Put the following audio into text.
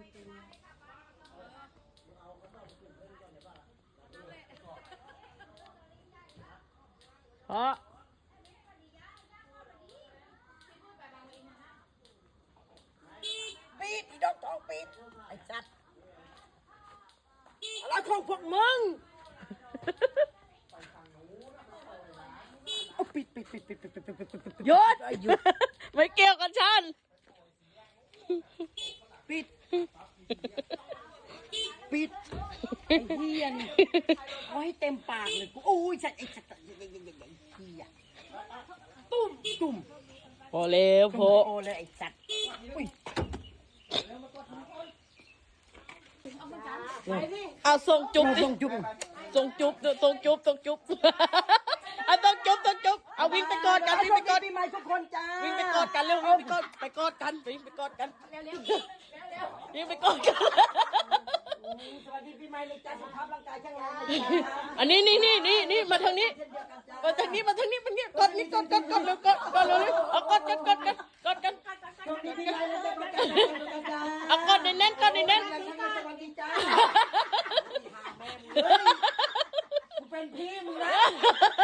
มตึงเอาเขาต้องกลุ่มเพื่อนก่อนเดี๋ยวป่ะเพราะปิดอีดอกทองปิด ไอ้จัดอะไรของพวกมึงปิดปิดปิดปิดปิดปิดปิดหยุดไม่กิน ปิด ปิดไอ้เหี้ยนี่เอาให้เต็มปากเลยกูโอ้ยสัตว์ไอ้สัตว์ไอ้ไอ้ไอ้ไอ้เหี้ยตุ้มตุ้มพอแล้วพตุ้อมโอเลยไอ้สัตว์อุ้ยเอาส่งจุ๊บมาดิส่งจุ๊บส่งจุ๊บส่งจุ๊บส่งจุ๊บเอาต้องจุ๊บต้องจุ๊บเอาวิ่งไปกอดกันวิ่งไปกอดปีใหม่ทุกคนจ้าวิ่งไปกอดกันเร็ววิ่งไปกอดไปกอดกันวิ่งไปกอดกันเร็วเยิ่งไปกอดกัน สวัสดีปีใหม่เลยจ้าสุขภาพร่างกายแข็งงนะครัอันนี้นี่นี่นี่นี่มาทางนี้ มาทางนี้มาทางนี้มันเงี้ยกดนี่กดกดกดเร็วกดกดเร็วเร็วเอากดกดกดกดกดกันสวัสดีปีใหม่เลยจ้าสุขภาพร่างกายแข็งแรงนะจ๊ะเอากดเน้นๆกดเน้นสวัสดีจ้าหาแม่มึงเฮ้ยกูเป็นพี่มึงนะ ๆ